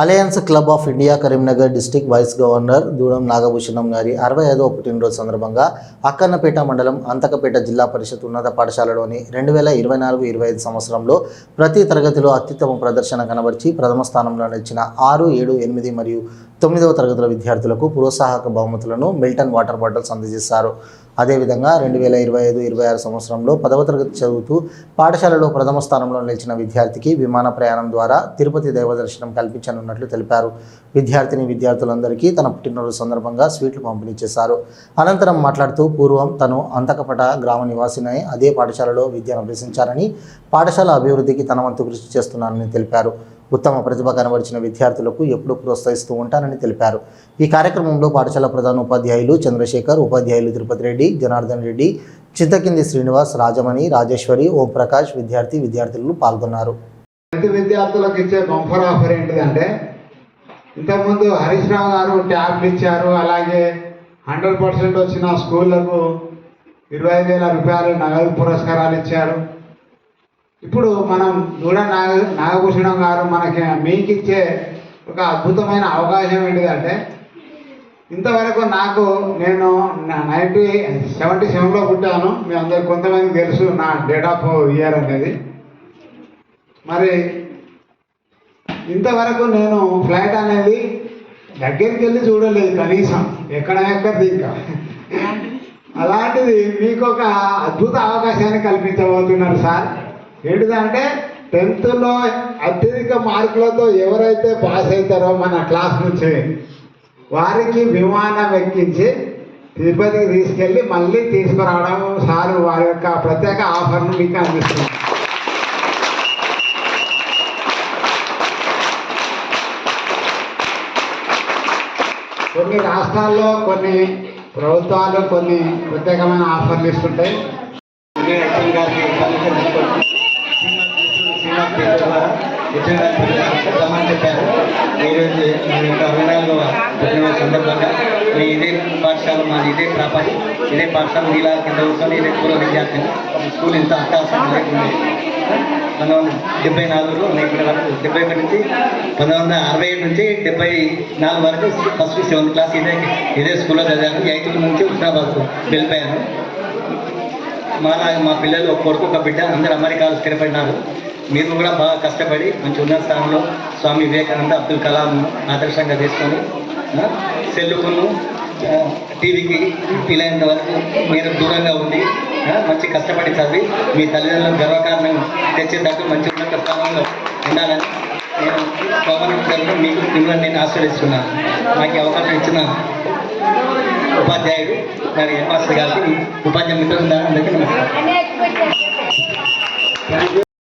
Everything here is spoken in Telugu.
Alliance club of India Karimnagar district vice governor Doodam Nagabhushanam గారి అరవై ఐదవ పుట్టినరోజు సందర్భంగా అక్కన్నపేట మండలం అంతకపేట జిల్లా పరిషత్ ఉన్నత పాఠశాలలోని రెండు వేల ఇరవై నాలుగు ఇరవై ఐదు సంవత్సరంలో ప్రతి తరగతిలో అత్యుత్తమ ప్రదర్శన కనబర్చి ప్రథమ స్థానంలో నిలిచిన ఆరు ఏడు ఎనిమిది మరియు తొమ్మిదవ తరగతుల విద్యార్థులకు ప్రోత్సాహక బహుమతులను మిల్టన్ వాటర్ బాటిల్స్ అందజేశారు. అదేవిధంగా రెండు వేల ఇరవై ఐదు ఇరవై ఆరు సంవత్సరంలో పదవ తరగతి చదువుతూ పాఠశాలలో ప్రథమ స్థానంలో నిలిచిన విద్యార్థికి విమాన ప్రయాణం ద్వారా తిరుపతి దైవ దర్శనం కల్పించనున్నట్లు తెలిపారు. విద్యార్థిని విద్యార్థులందరికీ తన పుట్టినరోజు సందర్భంగా స్వీట్లు పంపిణీ చేశారు అనంతరం మాట్లాడుతూ పూర్వం తను అంతకపట గ్రామ నివాసినై అదే పాఠశాలలో విద్యను అభ్యసించారని పాఠశాల అభివృద్ధికి తన వంతు కృషి చేస్తున్నానని తెలిపారు. ఉత్తమ ప్రతిభ కనబరిచిన విద్యార్థులకు ఎప్పుడూ ప్రోత్సహిస్తూ ఉంటానని తెలిపారు. ఈ కార్యక్రమంలో పాఠశాల ప్రధాన ఉపాధ్యాయులు చంద్రశేఖర్ ఉపాధ్యాయులు తిరుపతి రెడ్డి జనార్దన్ రెడ్డి చింతకింది శ్రీనివాస్ రాజమణి రాజేశ్వరి ఓంప్రకాష్ విద్యార్థి విద్యార్థులు పాల్గొన్నారు. టెన్త్ విద్యార్థులకు ఇచ్చే బంపర్ ఆఫర్ ఏంటిదంటే ఇంతకుముందు హరీష్ రావు గారు ట్యాబ్లు ఇచ్చారు అలాగే హండ్రెడ్ పర్సెంట్ వచ్చిన స్కూళ్ళకు ఇరవై ఐదు వేల రూపాయలు నగదు పురస్కారాలు ఇచ్చారు. ఇప్పుడు మనం దూడ నాగ నాగభూషణం గారు మనకి మీకు ఇచ్చే ఒక అద్భుతమైన అవకాశం ఏంటిదంటే ఇంతవరకు నాకు నేను నైంటీ సెవెంటీ సెవెన్లో పుట్టాను. మీ అందరికి కొంతమంది తెలుసు నా డేట్ ఆఫ్ ఇయర్ అనేది. మరి ఇంతవరకు నేను ఫ్లైట్ అనేది దగ్గరికి వెళ్ళి చూడలేదు కనీసం. ఎక్కడ ఎక్కడిది ఇంకా? అలాంటిది. మీకు ఒక అద్భుత అవకాశాన్ని కల్పించబోతున్నారు సార్. ఏంటిదంటే టెన్త్లో అత్యధిక మార్కులతో ఎవరైతే పాస్ అవుతారో మన క్లాస్ నుంచి వారికి విమానం ఎక్కించి తిరుపతికి తీసుకెళ్ళి మళ్ళీ తీసుకురావడం సార్ వారి యొక్క ప్రత్యేక ఆఫర్ను మీకు అందిస్తుంది కొన్ని రాష్ట్రాల్లో కొన్ని ప్రభుత్వాలు కొన్ని ప్రత్యేకమైన ఆఫర్లు ఇస్తుంటాయి. గారికి శ్రీనాథ్ టీచర్ ద్వారా విజయనగరం రమ్మని చెప్పారు ఈరోజు మన యొక్క అరవై నాలుగవ సందర్భంగా మీ ఇదే పాఠశాల మాది ఇదే ప్రాపర్టీ ఇదే పాఠశాల నీలా కింద కూర్చొని ఇదే పూర్వ విద్యార్థిని. స్కూల్ ఇంత అట్టాసం ఉంది. పంతొమ్మిది వందల డెబ్బై నాలుగులో ఇక్కడ వరకు డెబ్బై ఒకటి నుంచి పంతొమ్మిది వందల అరవై ఏడు నుంచి డెబ్బై నాలుగు వరకు ఫస్ట్ సెవెంత్ క్లాస్ ఇదే ఇదే స్కూల్లో చదివాను. ఎయిత్ నుంచి హుస్నాబాద్కు వెళ్ళిపోయాను. మా మా పిల్లలు ఒక కొడుకు ఒక బిడ్డ అందరూ అమెరికాలో స్థిరపడినారు. మీరు కూడా బాగా కష్టపడి మంచి ఉన్నత స్థానంలో స్వామి వివేకానంద అబ్దుల్ కలాం ఆదర్శంగా తీసుకొని సెల్లుకును టీవీకి వీలైనంత వరకు మీరు దూరంగా ఉండి మంచి కష్టపడి చదివి మీ తల్లిదండ్రులకు గర్వకారణం తెచ్చేటట్టు మంచి ఉన్నత స్థానంలో ఉండాలని నేను పవన్ మీకు మిమ్మల్ని నేను ఆశీర్వదిస్తున్నాను. నాకు అవకాశం ఇచ్చిన ఉపాధ్యాయుడు మరి మాస్టర్ గారికి ఉపాధ్యాయ మిత్రులు అందరికీ నమస్కారం